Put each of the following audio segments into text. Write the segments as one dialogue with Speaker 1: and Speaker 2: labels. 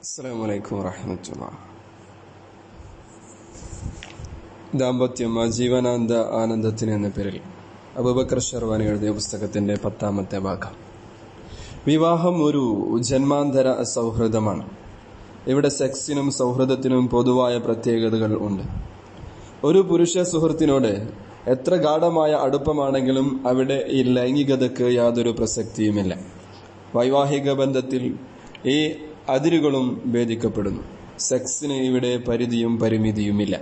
Speaker 1: അസ്സാം വലൈക്കും വറഹമത്തുള്ള ദാമ്പത്യം ജീവനാന്ത ആനന്ദത്തിന് എന്ന പേരിൽ അബുബക്കർ ഷർവാനി എഴുതിയ പുസ്തകത്തിന്റെ പത്താമത്തെ ഭാഗം. വിവാഹം ഒരു ജന്മാന്തര സൗഹൃദമാണ്. ഇവിടെ സെക്സിനും സൗഹൃദത്തിനും പൊതുവായ പ്രത്യേകതകൾ ഉണ്ട്. ഒരു പുരുഷ സുഹൃത്തിനോട് എത്ര ഗാഠമായ അടുപ്പമാണെങ്കിലും അവിടെ ഈ ലൈംഗികതക്ക് യാതൊരു പ്രസക്തിയുമില്ല. വൈവാഹിക ബന്ധത്തിൽ ഈ അതിരുകളും ഭേദിക്കപ്പെടുന്നു. സെക്സിന് ഇവിടെ പരിധിയും പരിമിതിയുമില്ല.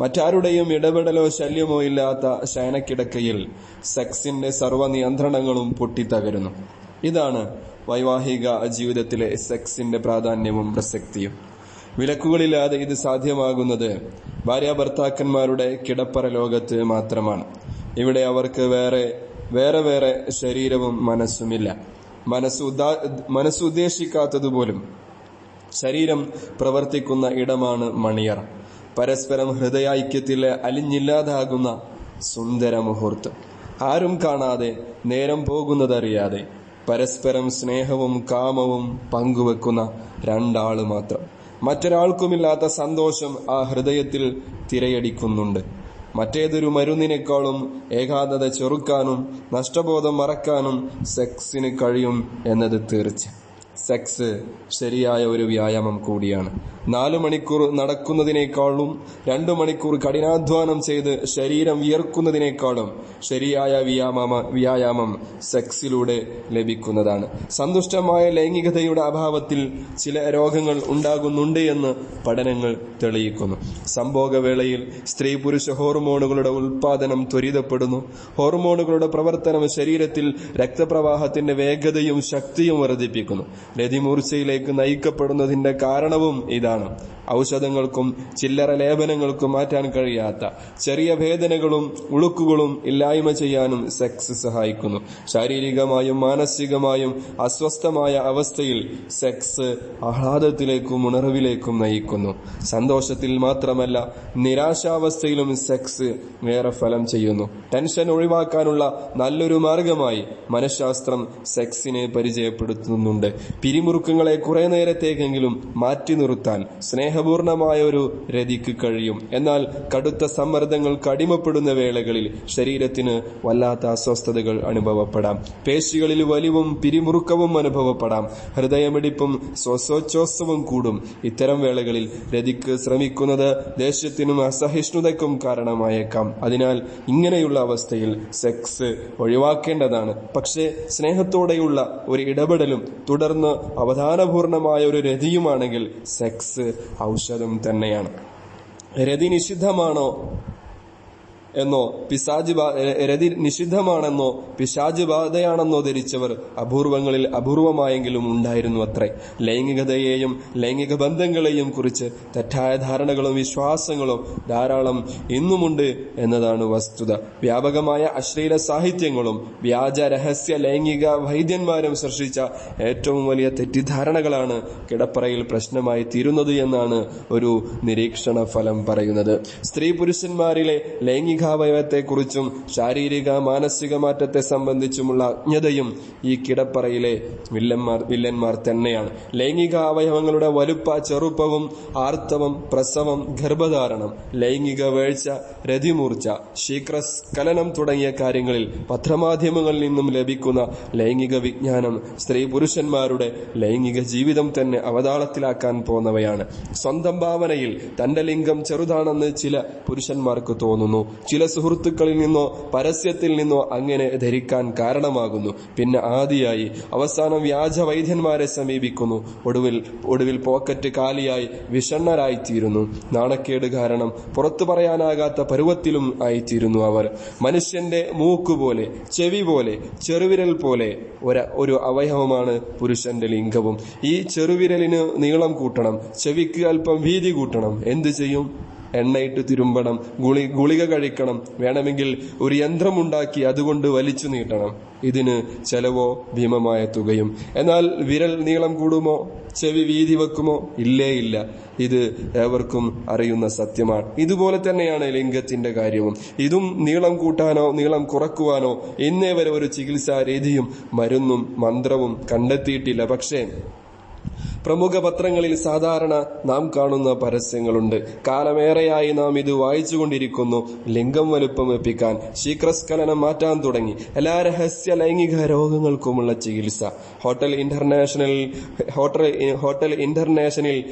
Speaker 1: മറ്റാരുടെയും ഇടപെടലോ ശല്യമോ ഇല്ലാത്ത ശയനക്കിടക്കയിൽ സെക്സിന്റെ സർവ നിയന്ത്രണങ്ങളും പൊട്ടിത്തകരുന്നു. ഇതാണ് വൈവാഹിക ജീവിതത്തിലെ സെക്സിന്റെ പ്രാധാന്യവും പ്രസക്തിയും. വിലക്കുകളില്ലാതെ ഇത് സാധ്യമാകുന്നത് ഭാര്യാഭർത്താക്കന്മാരുടെ കിടപ്പറ ലോകത്ത് മാത്രമാണ്. ഇവിടെ അവർക്ക് വേറെ വേറെ വേറെ ശരീരവും മനസ്സുമില്ല. മനസ്സുദ്ദാ മനസ്സുദ്ദേശിക്കാത്തതുപോലും ശരീരം പ്രവർത്തിക്കുന്ന ഇടമാണ് മണിയർ പരസ്പരം ഹൃദയൈക്യത്തിൽ അലിഞ്ഞില്ലാതാകുന്ന സുന്ദര മുഹൂർത്തം. ആരും കാണാതെ നേരം പോകുന്നതറിയാതെ പരസ്പരം സ്നേഹവും കാമവും പങ്കുവെക്കുന്ന രണ്ടാൾ മാത്രം. മറ്റൊരാൾക്കുമില്ലാത്ത സന്തോഷം ആ ഹൃദയത്തിൽ തിരയടിക്കുന്നുണ്ട്. മറ്റേതൊരു മരുന്നിനേക്കാളും ഏകാന്തത ചെറുക്കാനും നഷ്ടബോധം മറക്കാനും സെക്സിന് കഴിയും എന്നത് തീർച്ച സെക്സ് ശരിയായ ഒരു വ്യായാമം കൂടിയാണ്. നാലു മണിക്കൂർ നടക്കുന്നതിനേക്കാളും രണ്ടു മണിക്കൂർ കഠിനാധ്വാനം ചെയ്ത് ശരീരം വിയർക്കുന്നതിനേക്കാളും ശരിയായ വ്യായാമ വ്യായാമം സെക്സിലൂടെ ലഭിക്കുന്നതാണ്. സന്തുഷ്ടമായ ലൈംഗികതയുടെ അഭാവത്തിൽ ചില രോഗങ്ങൾ ഉണ്ടാകുന്നുണ്ട് എന്ന് പഠനങ്ങൾ തെളിയിക്കുന്നു. സംഭോഗവേളയിൽ സ്ത്രീ പുരുഷ ഹോർമോണുകളുടെ ഉൽപാദനം ത്വരിതപ്പെടുന്നു. ഹോർമോണുകളുടെ പ്രവർത്തനം ശരീരത്തിൽ രക്തപ്രവാഹത്തിന്റെ വേഗതയും ശക്തിയും വർദ്ധിപ്പിക്കുന്നു. രതിമൂർച്ചയിലേക്ക് നയിക്കപ്പെടുന്നതിന്റെ കാരണവും ഇതാണ്. Subhanahu. ഔഷധങ്ങൾക്കും ചില്ലറ ലേപനങ്ങൾക്കും മാറ്റാൻ കഴിയാത്ത ചെറിയ വേദനകളും ഉളുക്കുകളും ഇല്ലായ്മ ചെയ്യാനും സെക്സ് സഹായിക്കുന്നു. ശാരീരികമായും മാനസികമായും അസ്വസ്ഥമായ അവസ്ഥയിൽ സെക്സ് ആഹ്ലാദത്തിലേക്കും ഉണർവിലേക്കും നയിക്കുന്നു. സന്തോഷത്തിൽ മാത്രമല്ല നിരാശാവസ്ഥയിലും സെക്സ് വേറെ ഫലം ചെയ്യുന്നു. ടെൻഷൻ ഒഴിവാക്കാനുള്ള നല്ലൊരു മാർഗമായി മനഃശാസ്ത്രം സെക്സിനെ പരിചയപ്പെടുത്തുന്നുണ്ട്. പിരിമുറുക്കങ്ങളെ കുറെ നേരത്തേക്കെങ്കിലും മാറ്റി നിർത്താൻ സ്നേഹപൂർണമായ ഒരു രതിക്ക് കഴിയും. എന്നാൽ കടുത്ത സമ്മർദ്ദങ്ങൾക്ക് കടിമപ്പെടുന്ന വേളകളിൽ ശരീരത്തിന് വല്ലാത്ത അസ്വസ്ഥതകൾ അനുഭവപ്പെടാം. പേശികളിൽ വലിവും പിരിമുറുക്കവും അനുഭവപ്പെടാം. ഹൃദയമിടിപ്പും ശ്വാസോച്ഛ്വാസവും കൂടും. ഇത്തരം വേളകളിൽ രതിക്ക് ശ്രമിക്കുന്നത് ദേഷ്യത്തിനും അസഹിഷ്ണുതയ്ക്കും കാരണമായേക്കാം. അതിനാൽ ഇങ്ങനെയുള്ള അവസ്ഥയിൽ സെക്സ് ഒഴിവാക്കേണ്ടതാണ്. പക്ഷേ സ്നേഹത്തോടെയുള്ള ഒരു ഇടപെടലും തുടർന്ന് അവധാനപൂർണമായ ഒരു രതിയുമാണെങ്കിൽ സെക്സ് ഔഷധം തന്നെയാണ്. രതി നിഷിദ്ധമാണോ എന്നോ പിശാജ് രതി നിഷിദ്ധമാണെന്നോ പിശാജ് ബാധയാണെന്നോ ധരിച്ചവർ അപൂർവങ്ങളിൽ അപൂർവമായെങ്കിലും ഉണ്ടായിരുന്നു അത്രേ. ലൈംഗികതയെയും ലൈംഗിക ബന്ധങ്ങളെയും കുറിച്ച് തെറ്റായ ധാരണകളും വിശ്വാസങ്ങളും ധാരാളം ഇന്നുമുണ്ട് എന്നതാണ് വസ്തുത. വ്യാപകമായ അശ്ലീല സാഹിത്യങ്ങളും വ്യാജ രഹസ്യ ലൈംഗിക വൈദ്യന്മാരും സൃഷ്ടിച്ച ഏറ്റവും വലിയ തെറ്റിദ്ധാരണകളാണ് കിടപ്പറയിൽ പ്രശ്നമായി തീരുന്നത് എന്നാണ് ഒരു നിരീക്ഷണ ഫലം പറയുന്നത്. സ്ത്രീ പുരുഷന്മാരിലെ ലൈംഗിക ലൈംഗികാവയവത്തെക്കുറിച്ചും ശാരീരിക മാനസിക മാറ്റത്തെ സംബന്ധിച്ചുമുള്ള അജ്ഞതയും ഈ കിടപ്പറയിലെ വില്ലന്മാർ വില്ലന്മാർ തന്നെയാണ്. ലൈംഗിക അവയവങ്ങളുടെ വലുപ്പ ചെറുപ്പവും ആർത്തവം പ്രസവം ഗർഭധാരണം ലൈംഗിക വേഴ്ച രതിമൂർച്ച ശീഘ്രസ്ഖലനം തുടങ്ങിയ കാര്യങ്ങളിൽ പത്രമാധ്യമങ്ങളിൽ നിന്നും ലഭിക്കുന്ന ലൈംഗിക വിജ്ഞാനം സ്ത്രീ പുരുഷന്മാരുടെ ലൈംഗിക ജീവിതം തന്നെ അവതാളത്തിലാക്കാൻ പോന്നവയാണ്. സ്വന്തം ഭാവനയിൽ തന്റെ ലിംഗം ചെറുതാണെന്ന് ചില പുരുഷന്മാർക്ക് തോന്നുന്നു. ചില സുഹൃത്തുക്കളിൽ നിന്നോ പരസ്യത്തിൽ നിന്നോ അങ്ങനെ ധരിക്കാൻ കാരണമാകുന്നു. പിന്നെ ആദിയായി അവസാനം വ്യാജ വൈദ്യന്മാരെ സമീപിക്കുന്നു. ഒടുവിൽ ഒടുവിൽ പോക്കറ്റ് കാലിയായി വിഷണ്ണരായിത്തീരുന്നു. നാണക്കേട് കാരണം പുറത്തു പറയാനാകാത്ത പരുവത്തിലും ആയിത്തീരുന്നു അവർ. മനുഷ്യന്റെ മൂക്കുപോലെ ചെവി പോലെ ചെറുവിരൽ പോലെ ഒരു ഒരു അവയവമാണ് പുരുഷന്റെ ലിംഗവും. ഈ ചെറുവിരലിന് നീളം കൂട്ടണം. ചെവിക്ക് അല്പം വീതി കൂട്ടണം. എന്തു ചെയ്യും? എണ്ണയിട്ട് തിരുമ്പണം. ഗുളി ഗുളിക കഴിക്കണം. വേണമെങ്കിൽ ഒരു യന്ത്രമുണ്ടാക്കി അതുകൊണ്ട് വലിച്ചു നീട്ടണം. ഇതിന് ചെലവോ ഭീമമായ തുകയും. എന്നാൽ വിരൽ നീളം കൂടുമോ? ചെവി വീതി വെക്കുമോ? ഇല്ലേ ഇല്ല. ഇത് ഏവർക്കും അറിയുന്ന സത്യമാണ്. ഇതുപോലെ തന്നെയാണ് ലിംഗത്തിന്റെ കാര്യവും. ഇതും നീളം കൂട്ടാനോ നീളം കുറക്കുവാനോ ഇന്നേ വരെ ഒരു ചികിത്സാ രീതിയും മരുന്നും മന്ത്രവും കണ്ടെത്തിയിട്ടില്ല. പക്ഷേ പ്രമുഖ പത്രങ്ങളിൽ സാധാരണ നാം കാണുന്ന പരസ്യങ്ങളുണ്ട്. കാലമേറെയായി നാം ഇത് വായിച്ചുകൊണ്ടിരിക്കുന്നു. ലിംഗം വലുപ്പം എപ്പിക്കാൻ ശീക്രസ്ഖലനം മാറ്റാൻ തുടങ്ങി. എല്ലാ രഹസ്യ ലൈംഗിക രോഗങ്ങൾക്കുമുള്ള ചികിത്സ. Hotel international hotel hotel international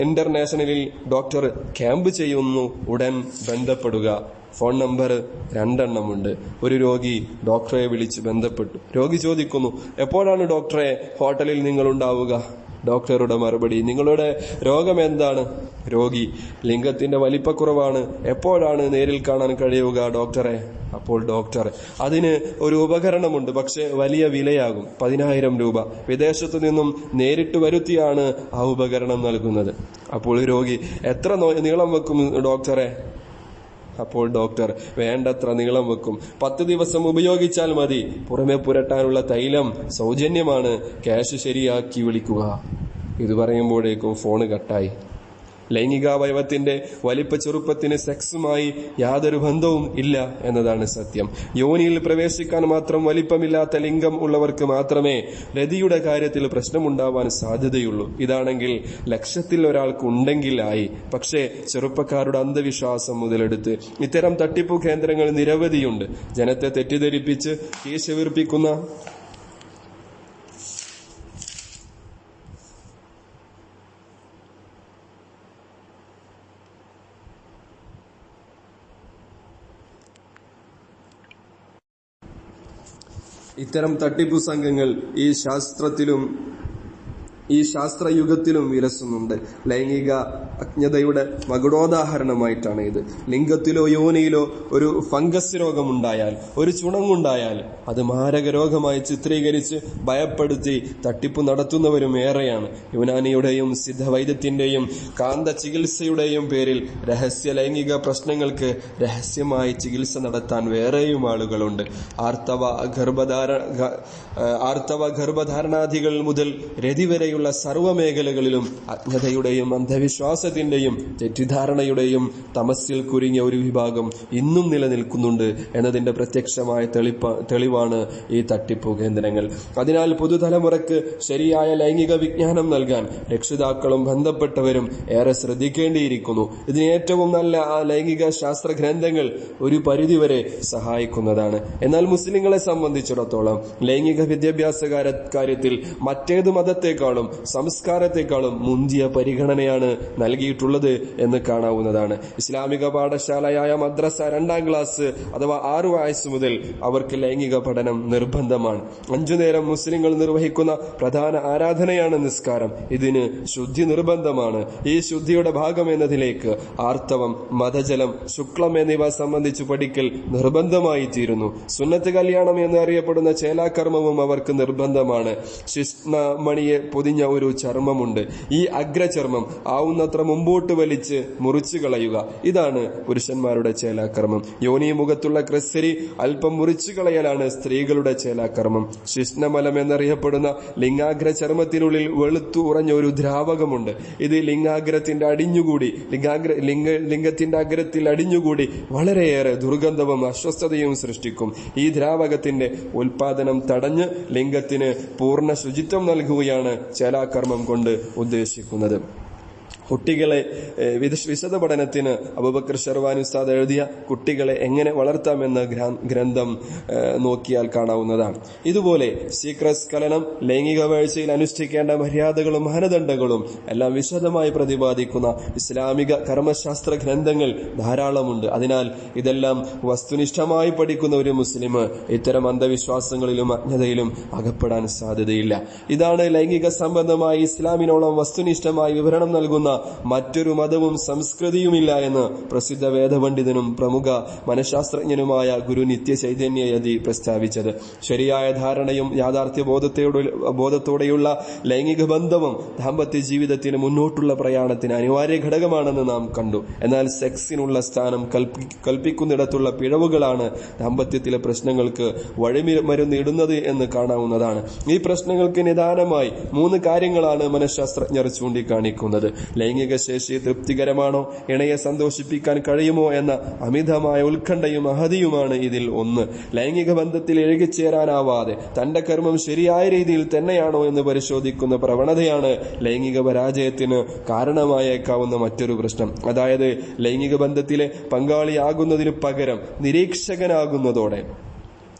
Speaker 1: ഇന്റർനാഷണലിൽ doctor camp ചെയ്യുന്നു. ഉടൻ ബന്ധപ്പെടുക. ഫോൺ നമ്പർ രണ്ടെണ്ണമുണ്ട്. ഒരു രോഗി ഡോക്ടറെ വിളിച്ച് ബന്ധപ്പെട്ടു. രോഗി ചോദിക്കുന്നു എപ്പോഴാണ് ഡോക്ടറെ ഹോട്ടലിൽ നിങ്ങൾ ഉണ്ടാവുക ഡോക്ടറുടെ മറുപടി. നിങ്ങളുടെ രോഗം എന്താണ്? രോഗി. ലിംഗത്തിന്റെ വലിപ്പക്കുറവാണ്. എപ്പോഴാണ് നേരിൽ കാണാൻ കഴിയുക ഡോക്ടറെ? അപ്പോൾ ഡോക്ടർ അതിന് ഒരു ഉപകരണമുണ്ട് പക്ഷേ വലിയ വിലയാകും. പതിനായിരം രൂപ. വിദേശത്തു നിന്നും നേരിട്ട് വരുത്തിയാണ് ആ ഉപകരണം നൽകുന്നത്. അപ്പോൾ രോഗി എത്ര നീളം വെക്കും ഡോക്ടറെ? അപ്പോൾ ഡോക്ടർ വേണ്ടത്ര നീളം വെക്കും. പത്ത് ദിവസം ഉപയോഗിച്ചാൽ മതി. പുറമെ പുരട്ടാനുള്ള തൈലം സൗജന്യമാണ്. ക്യാഷ് ശരിയാക്കി വിളിക്കുക. ഇത് പറയുമ്പോഴേക്കും ഫോണ് കട്ടായി. ലൈംഗികാവയവത്തിന്റെ വലിപ്പ ചെറുപ്പത്തിന് സെക്സുമായി യാതൊരു ബന്ധവും ഇല്ല എന്നതാണ് സത്യം. യോനിയിൽ പ്രവേശിക്കാൻ മാത്രം വലിപ്പമില്ലാത്ത ലിംഗം ഉള്ളവർക്ക് മാത്രമേ രതിയുടെ കാര്യത്തിൽ പ്രശ്നമുണ്ടാവാൻ സാധ്യതയുള്ളൂ. ഇതാണെങ്കിൽ ലക്ഷത്തിൽ ഒരാൾക്ക് ഉണ്ടെങ്കിലായി പക്ഷേ ചെറുപ്പക്കാരുടെ അന്ധവിശ്വാസം മുതലെടുത്ത് ഇത്തരം തട്ടിപ്പു കേന്ദ്രങ്ങൾ നിരവധിയുണ്ട്. ജനത്തെ തെറ്റിദ്ധരിപ്പിച്ച് കീശ ഇത്തരം തട്ടിപ്പു സംഘങ്ങൾ ഈ ശാസ്ത്രത്തിലും ഈ ശാസ്ത്രയുഗത്തിലും വിലസുന്നുണ്ട്. ലൈംഗിക അജ്ഞതയുടെ മകുടോദാഹരണമായിട്ടാണ് ഇത്. ലിംഗത്തിലോ യോനിയിലോ ഒരു ഫംഗസ് രോഗമുണ്ടായാൽ ഒരു ചുണങ്ങുണ്ടായാൽ അത് മാരക രോഗമായി ചിത്രീകരിച്ച് ഭയപ്പെടുത്തി തട്ടിപ്പ് നടത്തുന്നവരും ഏറെയാണ്. യുനാനിയുടെയും സിദ്ധവൈദ്യത്തിന്റെയും കാന്ത ചികിത്സയുടെയും പേരിൽ രഹസ്യ ലൈംഗിക പ്രശ്നങ്ങൾക്ക് രഹസ്യമായി ചികിത്സ നടത്താൻ വേറെയും ആളുകളുണ്ട്. ആർത്തവ ഗർഭധാര ആർത്തവ ഗർഭധാരണാധികൾ മുതൽ രതിവരെ സർവ മേഖലകളിലും അജ്ഞതയുടെയും അന്ധവിശ്വാസത്തിന്റെയും തെറ്റിദ്ധാരണയുടെയും തമസ്സിൽ കുരുങ്ങിയ ഒരു വിഭാഗം ഇന്നും നിലനിൽക്കുന്നുണ്ട് എന്നതിന്റെ പ്രത്യക്ഷമായ തെളിവാണ് ഈ തട്ടിപ്പു കേന്ദ്രങ്ങൾ. അതിനാൽ പുതുതലമുറക്ക് ശരിയായ ലൈംഗിക വിജ്ഞാനം നൽകാൻ രക്ഷിതാക്കളും ബന്ധപ്പെട്ടവരും ഏറെ ശ്രദ്ധിക്കേണ്ടിയിരിക്കുന്നു. ഇതിന് ഏറ്റവും നല്ല ആ ലൈംഗിക ശാസ്ത്ര ഗ്രന്ഥങ്ങൾ ഒരു പരിധിവരെ സഹായിക്കുന്നതാണ്. എന്നാൽ മുസ്ലിങ്ങളെ സംബന്ധിച്ചിടത്തോളം ലൈംഗിക വിദ്യാഭ്യാസ കാര്യ- കാര്യത്തിൽ മറ്റേത് മതത്തെക്കാളും സംസ്കാരത്തെക്കാളും മുന്തിയ പരിഗണനയാണ് നൽകിയിട്ടുള്ളത് എന്ന് കാണാവുന്നതാണ്. ഇസ്ലാമിക പാഠശാലയായ മദ്രസ രണ്ടാം ക്ലാസ് അഥവാ ആറു വയസ്സ് മുതൽ അവർക്ക് ലൈംഗിക പഠനം നിർബന്ധമാണ്. അഞ്ചു നേരം മുസ്ലിങ്ങൾ നിർവഹിക്കുന്ന പ്രധാന ആരാധനയാണ് നിസ്കാരം. ഇതിന് ശുദ്ധി നിർബന്ധമാണ്. ഈ ശുദ്ധിയുടെ ഭാഗം എന്നതിലേക്ക് ആർത്തവം മതജലം ശുക്ലം എന്നിവ സംബന്ധിച്ച് പഠിക്കൽ നിർബന്ധമായി തീരുന്നു. സുന്നത്ത് കല്യാണം എന്നറിയപ്പെടുന്ന ചേലാകർമ്മവും അവർക്ക് നിർബന്ധമാണ്. ശിഷ്ണമണിയെ പൊതിഞ്ഞ ഒരു ചർമ്മമുണ്ട്. ഈ അഗ്രചർമ്മം ആവുന്നത്ര മുമ്പോട്ട് വലിച്ച് മുറിച്ചു കളയുക. ഇതാണ് പുരുഷന്മാരുടെ ചേലാകർമ്മം. യോനി മുഖത്തുള്ള ക്രിസ്സരി അല്പം മുറിച്ചു കളയലാണ് സ്ത്രീകളുടെ ചേലാകർമ്മം. ശിഷ്ണമലം എന്നറിയപ്പെടുന്ന ലിംഗാഗ്ര ചർമ്മത്തിനുള്ളിൽ വെളുത്തു ഉറഞ്ഞ ഒരു ദ്രാവകമുണ്ട്. ഇത് ലിംഗാഗ്രത്തിന്റെ അടിഞ്ഞുകൂടി ലിംഗാഗ്ര ലിംഗ ലിംഗത്തിന്റെ അഗ്രത്തിൽ അടിഞ്ഞുകൂടി വളരെയേറെ ദുർഗന്ധവും അസ്വസ്ഥതയും സൃഷ്ടിക്കും. ഈ ദ്രാവകത്തിന്റെ ഉൽപാദനം തടഞ്ഞ് ലിംഗത്തിന് പൂർണ ശുചിത്വം നൽകുകയാണ് ചേലാകർമ്മം കൊണ്ട് ഉദ്ദേശിക്കുന്നത്. കുട്ടികളെ വിശദ പഠനത്തിന് അബുബക്കർ ഷർവാനി ഉസ്താദ് എഴുതിയ കുട്ടികളെ എങ്ങനെ വളർത്താമെന്ന ഗ്രാ- ഗ്രന്ഥം നോക്കിയാൽ കാണാവുന്നതാണ്. ഇതുപോലെ ശീഘ്രസ്ഖലനം ലൈംഗിക വീഴ്ചയിൽ അനുഷ്ഠിക്കേണ്ട മര്യാദകളും മാനദണ്ഡങ്ങളും എല്ലാം വിശദമായി പ്രതിപാദിക്കുന്ന ഇസ്ലാമിക കർമ്മശാസ്ത്ര ഗ്രന്ഥങ്ങൾ ധാരാളമുണ്ട്. അതിനാൽ ഇതെല്ലാം വസ്തുനിഷ്ഠമായി പഠിക്കുന്ന ഒരു മുസ്ലിം ഇത്തരം അന്ധവിശ്വാസങ്ങളിലും അജ്ഞതയിലും അകപ്പെടാൻ സാധ്യതയില്ല. ഇതാണ് ലൈംഗിക സംബന്ധമായി ഇസ്ലാമിനോളം വസ്തുനിഷ്ഠമായി വിവരണം നൽകുന്ന മറ്റൊരു മതവും സംസ്കൃതിയുമില്ല എന്ന് പ്രസിദ്ധ വേദപണ്ഡിതനും പ്രമുഖ മനഃശാസ്ത്രജ്ഞനുമായ ഗുരു നിത്യ ചൈതന്യയതി പ്രസ്താവിച്ചത്. ശരിയായ ധാരണയും യാഥാർത്ഥ്യ ബോധത്തോടെ ബോധത്തോടെയുള്ള ലൈംഗിക ബന്ധവും ദാമ്പത്യ ജീവിതത്തിന് മുന്നോട്ടുള്ള പ്രയാണത്തിന് അനിവാര്യ ഘടകമാണെന്ന് നാം കണ്ടു. എന്നാൽ സെക്സിനുള്ള സ്ഥാനം കൽപ്പി കൽപ്പിക്കുന്നിടത്തുള്ള പിഴവുകളാണ് ദാമ്പത്യത്തിലെ പ്രശ്നങ്ങൾക്ക് വഴിമരുന്ന് ഇടുന്നത് എന്ന് കാണാവുന്നതാണ്. ഈ പ്രശ്നങ്ങൾക്ക് നിദാനമായി മൂന്ന് കാര്യങ്ങളാണ് മനഃശാസ്ത്രജ്ഞർ ചൂണ്ടിക്കാണിക്കുന്നത്. ലൈംഗിക ശേഷി തൃപ്തികരമാണോ? ഇണയെ സന്തോഷിപ്പിക്കാൻ കഴിയുമോ? എന്ന അമിതമായ ഉത്കണ്ഠയും അഹതിയുമാണ് ഇതിൽ ഒന്ന്. ലൈംഗിക ബന്ധത്തിൽ എഴുകിച്ചേരാനാവാതെ തന്റെ കർമ്മം ശരിയായ രീതിയിൽ തന്നെയാണോ എന്ന് പരിശോധിക്കുന്ന പ്രവണതയാണ് ലൈംഗിക പരാജയത്തിന് കാരണമായേക്കാവുന്ന മറ്റൊരു പ്രശ്നം. അതായത് ലൈംഗിക ബന്ധത്തിലെ പങ്കാളിയാകുന്നതിനു പകരം നിരീക്ഷകനാകുന്നതോടെ.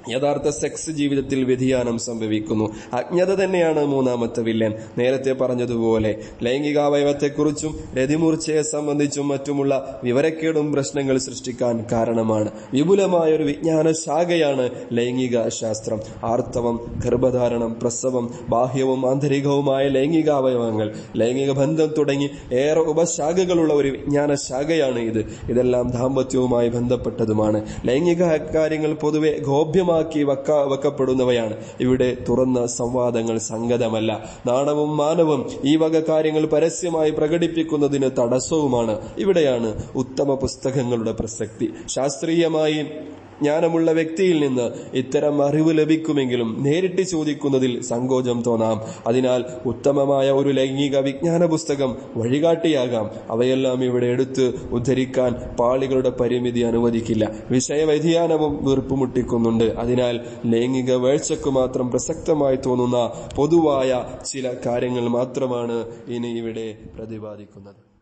Speaker 1: യഥാർത്ഥ സെക്സ് ജീവിതത്തിൽ വ്യതിയാനം സംഭവിക്കുന്നു. അജ്ഞത തന്നെയാണ് മൂന്നാമത്തെ വില്ലൻ നേരത്തെ പറഞ്ഞതുപോലെ ലൈംഗികാവയവത്തെക്കുറിച്ചും രതിമൂർച്ചയെ സംബന്ധിച്ചും മറ്റുമുള്ള വിവരക്കേടും പ്രശ്നങ്ങൾ സൃഷ്ടിക്കാൻ കാരണമാണ്. വിപുലമായ ഒരു വിജ്ഞാന ശാഖയാണ് ലൈംഗിക ശാസ്ത്രം. ആർത്തവം ഗർഭധാരണം പ്രസവം ബാഹ്യവും ആന്തരികവുമായ ലൈംഗികാവയവങ്ങൾ ലൈംഗിക ബന്ധം തുടങ്ങി ഏറെ ഉപശാഖകളുള്ള ഒരു വിജ്ഞാന ശാഖയാണ് ഇത്. ഇതെല്ലാം ദാമ്പത്യവുമായി ബന്ധപ്പെട്ടതുമാണ്. ലൈംഗിക കാര്യങ്ങൾ പൊതുവെ ഗോപ്യമാക്കി വക്ക വെക്കപ്പെടുന്നവയാണ്. ഇവിടെ തുറന്ന സംവാദങ്ങൾ സംഗതമല്ല. നാണവും മാനവും ഈ വക കാര്യങ്ങൾ പരസ്യമായി പ്രകടിപ്പിക്കുന്നതിന് തടസ്സവുമാണ്. ഇവിടെയാണ് ഉത്തമ പുസ്തകങ്ങളുടെ പ്രസക്തി. ശാസ്ത്രീയമായി ജ്ഞാനമുള്ള വ്യക്തിയിൽ നിന്ന് ഇത്തരം അറിവ് ലഭിക്കുമെങ്കിലും നേരിട്ട് ചോദിക്കുന്നതിൽ സങ്കോചം തോന്നാം. അതിനാൽ ഉത്തമമായ ഒരു ലൈംഗിക വിജ്ഞാന പുസ്തകം വഴികാട്ടിയാകാം. അവയെല്ലാം ഇവിടെ എടുത്ത് ഉദ്ധരിക്കാൻ പാളികളുടെ പരിമിതി അനുവദിക്കില്ല. വിഷയ വ്യതിയാനവും വീർപ്പുമുട്ടിക്കുന്നുണ്ട്. അതിനാൽ ലൈംഗിക വേഴ്ചയ്ക്ക് മാത്രം പ്രസക്തമായി തോന്നുന്ന പൊതുവായ ചില കാര്യങ്ങൾ മാത്രമാണ് ഇനി ഇവിടെ പ്രതിപാദിക്കുന്നത്.